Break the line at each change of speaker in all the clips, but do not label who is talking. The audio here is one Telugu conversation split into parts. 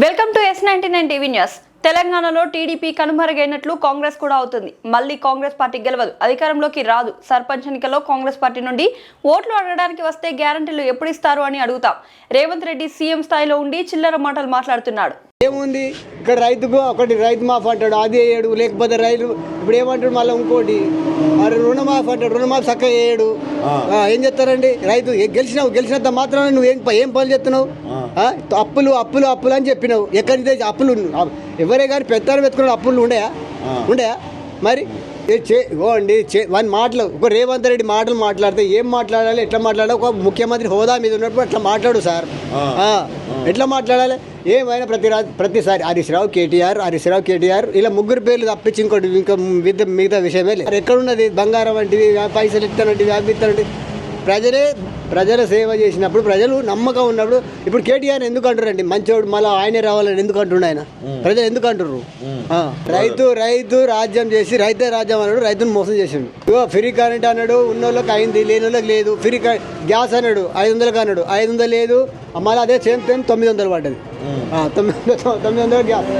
Welcome to S ninety nine TV news. తెలంగాణలో టీడీపీ కనుమరుగైనట్లు కాంగ్రెస్ కూడా అవుతుంది. మళ్ళీ కాంగ్రెస్ పార్టీ గెలవదు. అధికారంలోకి రాదు. సర్పంచ్ ఎన్నికల్లో కాంగ్రెస్ పార్టీ నుండి ఓట్లు అడగడానికి వస్తే గ్యారంటీలు ఎప్పుడు ఇస్తారు అని అడుగుతాం. రేవంత్ రెడ్డి సీఎం స్థాయిలో ఉండి చిల్లర మాటలు మాట్లాడుతున్నాడు.
ఏముంది? ఇక్కడ రైతుకు ఒకటి రైతు మాఫ్ అంటాడు అది వేయడు లేకపోతే రైతు ఇప్పుడు ఏమంటాడు మళ్ళీ ఇంకోటి మరి రుణమాఫ్ అంటాడు రుణమాఫ్ చక్కగా వేయడు. ఏం చేస్తారండి? రైతు గెలిచినావు గెలిచినంత మాత్రం నువ్వు ఏం ఏం పనులు చేస్తున్నావు? ఆ, అప్పులు అప్పులు అప్పులు అని చెప్పినావు. ఎక్కడి నుంచి అప్పులు ఎవరే కానీ పెద్దారు వెతుకున్న అప్పులు ఉండయా ఉండయా మరి చే ఓ అండి చే వన్ మాటలు ఒక రేవంత్ రెడ్డి మాటలు మాట్లాడితే ఏం మాట్లాడాలి ఎట్లా మాట్లాడాలి ఒక ముఖ్యమంత్రి హోదా మీద ఉన్నప్పుడు అట్లా మాట్లాడు సార్. ఎట్లా మాట్లాడాలి? ఏమైనా ప్రతి ప్రతిసారి హరీష్ రావు కేటీఆర్ హరీష్ రావు కేటీఆర్ ఇలా ముగ్గురు పేర్లు తప్పించి ఇంకోటి ఇంకా మిగతా మిగతా విషయమే లేదు. ఎక్కడున్నది? బంగారం వంటివి పైసలు ఇస్తానంటివి అవి ఇస్తానంటివి ప్రజలే ప్రజల సేవ చేసినప్పుడు ప్రజలు నమ్మకం ఉన్నప్పుడు ఇప్పుడు కేటీఆర్ ఎందుకు అంటారండి మంచోడు మళ్ళీ ఆయనే రావాలని ఎందుకు అంటుండు ఆయన? ప్రజలు ఎందుకు అంటుర్రు? రైతు రైతు రాజ్యం చేసి రైతే రాజ్యం అన్నాడు రైతును మోసం చేసిండు. ఇగో ఫ్రీ కరెంట్ అన్నాడు ఉన్నోళ్ళకి అయింది లేని వాళ్ళకి లేదు ఫ్రీ గ్యాస్ అన్నాడు ఐదు వందలకు అన్నాడు ఐదు వందలు లేదు మళ్ళీ అదే సేమ్ టైం తొమ్మిది వందలు పడ్డది. తొమ్మిది వందలు తొమ్మిది వందలు గ్యాస్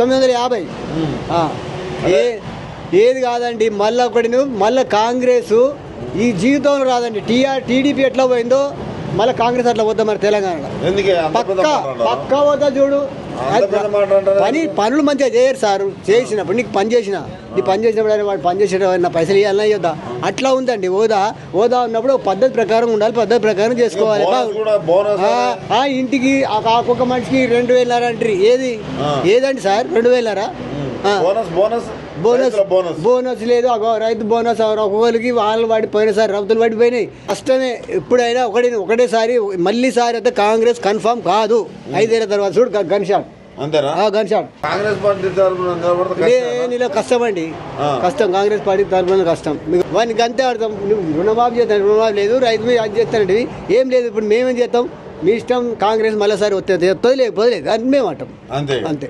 తొమ్మిది వందల యాభై. ఏది కాదండి మళ్ళీ ఒకటి మళ్ళీ కాంగ్రెస్ ఈ జీవితంలో రాదండి. టీఆర్ టీడీపీ ఎట్లా పోయిందో మళ్ళీ కాంగ్రెస్ అట్లా పోద్దాం మరి తెలంగాణలో? పక్క? పక్క పోతా చూడు? పని పనులు మంచిగా చేయరు సార్. చేసినప్పుడు నీకు పని చేసిన. నీ పని చేసినప్పుడు ఆయన వాడు పని చేసేటప్పుడు నా పైసలు ఇవ్వాలన్నా ఇవ్వద్దా అట్లా ఉందండి. హోదా హోదా ఉన్నప్పుడు పద్ధతి ప్రకారం ఉండాలి పద్ధతి ప్రకారం చేసుకోవాలి. ఆ, ఇంటికి ఆ ఒక్కొక్క మనిషికి రెండు వేలన్నర అంటారు. ఏది. ఏదండి సార్? రెండు వేలన్నర? ఆ.
Bonus bonus.
Bonus
bonus.
లేదు. రైతు బోనస్ ఒక్కొక్కరికి వాళ్ళు పడిపోయిన సార్ రౌతులు పడిపోయినాయి కష్టమే. ఎప్పుడైనా ఒకటి ఒకటేసారి మళ్ళీ సారి అయితే కాంగ్రెస్ కన్ఫర్మ్ కాదు. ఐదేళ్ళ తర్వాత చూడు
కష్టమేనా?
నీలో కష్టం అండి. కష్టం. కాంగ్రెస్ పార్టీ తరఫున కష్టం. వానికి అంతే అర్థం రుణమాఫీ చేస్తాను రుణమాఫీ లేదు. రైతు మీద అది చేస్తానంటే ఏం లేదు. ఇప్పుడు మేమేం చేస్తాం? మీ ఇష్టం కాంగ్రెస్ మళ్ళీసారి వస్తుంది లేకపోతే లేదు అని మేము అంటాం.
అంతే.
అంతే.